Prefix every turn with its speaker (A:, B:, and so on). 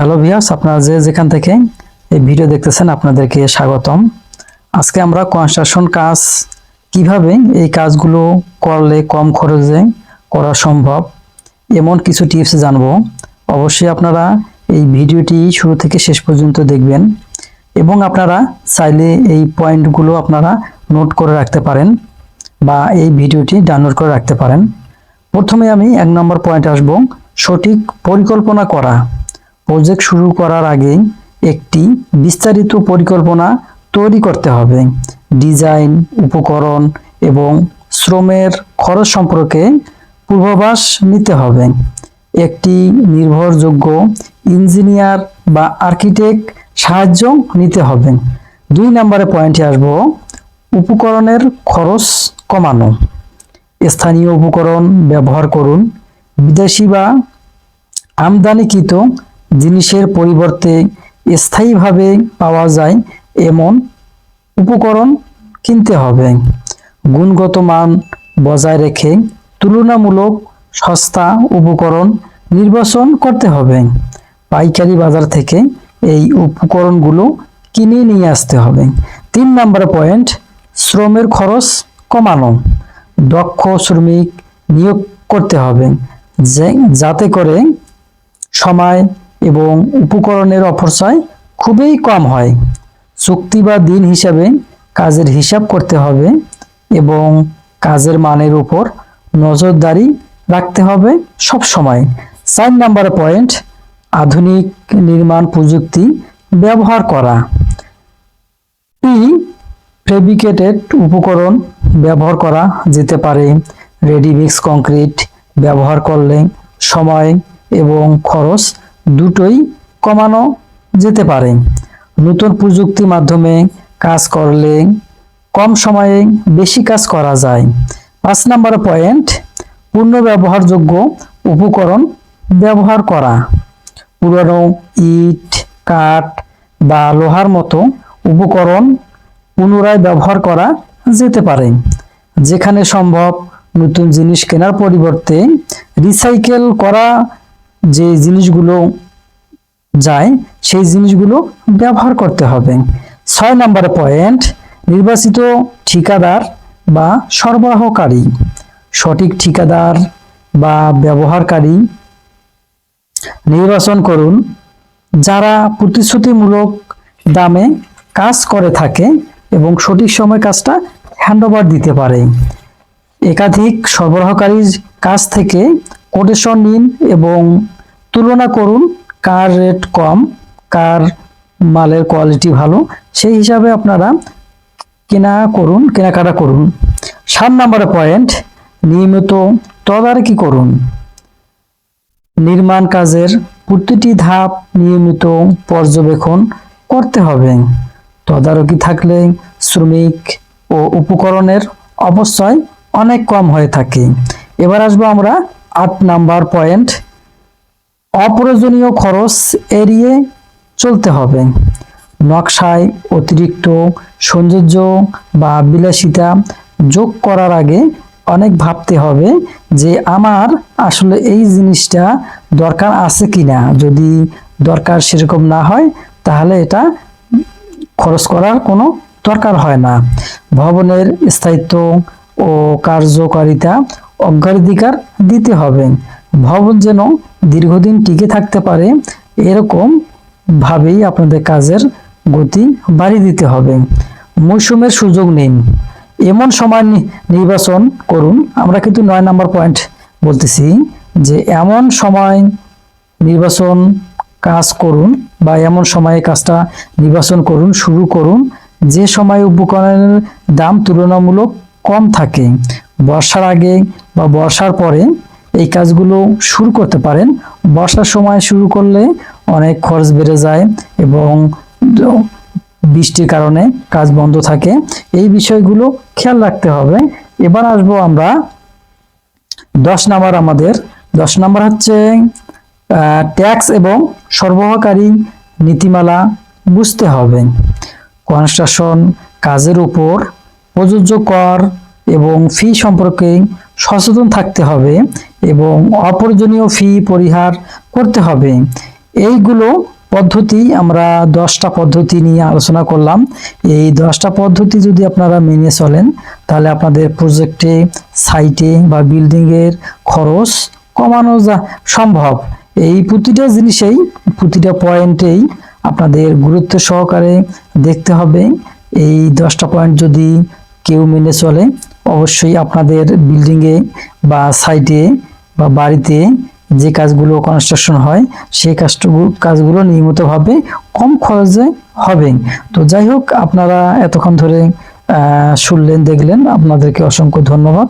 A: Hello ভিয়াস আপনারা যে যেখান থেকে এই ভিডিও দেখতেছেন, আপনাদেরকে স্বাগতম। আজকে আমরা কনস্ট্রাকশন কাজ, কীভাবে এই কাজগুলো করলে কম খরচে করা সম্ভব, এমন কিছু টিপস জানব। অবশ্যই আপনারা এই ভিডিওটি শুরু থেকে শেষ পর্যন্ত দেখবেন এবং আপনারা চাইলে এই পয়েন্টগুলো আপনারা নোট করে রাখতে পারেন বা এই ভিডিওটি ডাউনলোড করে রাখতে পারেন। প্রথমে আমি এক নম্বর পয়েন্ট আসব, সঠিক পরিকল্পনা করা। প্রজেক্ট শুরু করার আগে একটি বিস্তারিত পরিকল্পনা তৈরি করতে হবে। ডিজাইন উপকরণ এবং শ্রমের খরচ সম্পর্কে পূর্বাভাস নিতে হবে। একটি নির্ভরযোগ্য ইঞ্জিনিয়ার বা আর্কিটেক্ট সাহায্য নিতে হবে। দুই নম্বরে পয়েন্টে আসব, উপকরণের খরচ কমানো। স্থানীয় উপকরণ ব্যবহার করুন। বিদেশি বা আমদানিকৃত জিনিসের পরিবর্তে স্থায়ীভাবে পাওয়া যায় এমন উপকরণ কিনতে হবে। গুণগত মান বজায় রেখে তুলনামূলক সস্তা উপকরণ নির্বাচন করতে হবে। পাইকারি বাজার থেকে এই উপকরণগুলো কিনে নিয়ে আসতে হবে। তিন নম্বর পয়েন্ট, শ্রমের খরচ কমানো। দক্ষ শ্রমিক নিয়োগ করতে হবে, যে যাতে করে সময় এবং উপকরণের অপচয় খুবই কম হয়। চুক্তি বা দিন হিসাবে কাজের হিসাব করতে হবে এবং কাজের মানের উপর নজরদারি রাখতে হবে সব সময়। চার নাম্বার পয়েন্ট, আধুনিক নির্মাণ প্রযুক্তি ব্যবহার করা। প্রি ফেব্রিকেটেড উপকরণ ব্যবহার করা যেতে পারে। রেডিমিক্স কংক্রিট ব্যবহার করলে সময় এবং খরচ দুটোই কমানো যেতে পারে। নতুন প্রযুক্তির মাধ্যমে কাজ করলে কম সময়ে বেশি কাজ করা যায়। পাঁচ নম্বর পয়েন্ট পূর্ণ ব্যবহারযোগ্য উপকরণ ব্যবহার করা। পুরনো ইট, কাঠ বা লোহার মতো উপকরণ পুনরায় ব্যবহার করা যেতে পারে, যেখানে সম্ভব নতুন জিনিস কেনার পরিবর্তে রিসাইকেল করা যে জিনিসগুলো যায়, সেই জিনিসগুলো ব্যবহার করতে হবে। ছয় নম্বর পয়েন্ট, নির্বাচিত ঠিকাদার বা সরবরাহকারী। সঠিক ঠিকাদার বা ব্যবহারকারী নির্বাচন করুন। যারা প্রতিশ্রুতিমূলক দামে কাজ করে থাকে এবং সঠিক সময় কাজটা হ্যান্ডওভার দিতে পারে। একাধিক সরবরাহকারীর কাছ থেকে কোটেশন নিন এবং তুলনা করুন কার রেট কম, কার মালের কোয়ালিটি ভালো, সেই হিসাবে আপনারা কেনা করুন, কেনাকাটা করুন। সাত নম্বর পয়েন্ট নিয়মিত তদারকি করুন। নির্মাণ কাজের প্রতিটি ধাপ নিয়মিত পর্যবেক্ষণ করতে হবে। তদারকি থাকলে শ্রমিক ও উপকরণের অবশ্যই অনেক কম হয়ে থাকে। এবার আসব আমরা আট নাম্বার পয়েন্ট, অপ্রয়োজনীয় খরচ এড়িয়ে চলতে হবে। নকশায় অতিরিক্ত সৌন্দর্য বা বিলাসিতা যোগ করার আগে অনেক ভাবতে হবে যে আমার আসলে এই জিনিসটা দরকার আছে কিনা। যদি দরকার সেরকম না হয়, তাহলে এটা খরচ করার কোনো দরকার হয় না। ভবনের স্থায়িত্ব ও কার্যকারিতা অগ্রাধিকার দিতে হবে। ভবন যেন দীর্ঘদিন টিকে থাকতে পারে, এরকম ভাবেই আপনাদের কাজের গতি বাড়িয়ে দিতে হবে। মৌসুমের সুযোগ নিন। এমন সময় নির্বাচন করুন। আমরা কিন্তু নয় নম্বর পয়েন্ট বলতেছি যে এমন সময় নির্বাচন কাজ করুন বা এমন সময়ে কাজটা নির্বাচন করুন, শুরু করুন, যে সময় উপকরণের দাম তুলনামূলক কম থাকে। বর্ষার আগে বা বর্ষার পরে এই কাজগুলো শুরু করতে পারেন। বর্ষার সময় শুরু করলে অনেক খরচ বেড়ে যায় এবং বৃষ্টির কারণে কাজ বন্ধ থাকে। এই বিষয়গুলো খেয়াল রাখতে হবে। এবার আসব আমরা দশ নাম্বার আমাদের। দশ নাম্বার হচ্ছে ট্যাক্স এবং সরবরাহকারী নীতিমালা বুঝতে হবে। কনস্ট্রাকশন কাজের উপর প্রযোজ্য কর এবং ফি সম্পর্কে সচেতন থাকতে হবে এবং অপ্রয়োজনীয় ফি পরিহার করতে হবে। এইগুলো পদ্ধতি আমরা দশটা পদ্ধতি নিয়ে আলোচনা করলাম। এই দশটা পদ্ধতি যদি আপনারা মেনে চলেন, তাহলে আপনাদের প্রজেক্টে সাইটে বা বিল্ডিংয়ের খরচ কমানো যা সম্ভব। এই প্রতিটা জিনিসেই, প্রতিটা পয়েন্টেই আপনাদের গুরুত্ব সহকারে দেখতে হবে। এই দশটা পয়েন্ট যদি কেউ মেনে চলে অবশ্যই আপনাদের বিল্ডিংয়ে বা সাইটে বা বাড়িতে যে কাজগুলো কনস্ট্রাকশন হয়, সেই কাজটুকু কাজগুলো নিয়মিতভাবে কম খরচে হবে। তো যাই হোক, আপনারা এতক্ষণ ধরে শুনলেন, দেখলেন, আপনাদেরকে অসংখ্য ধন্যবাদ।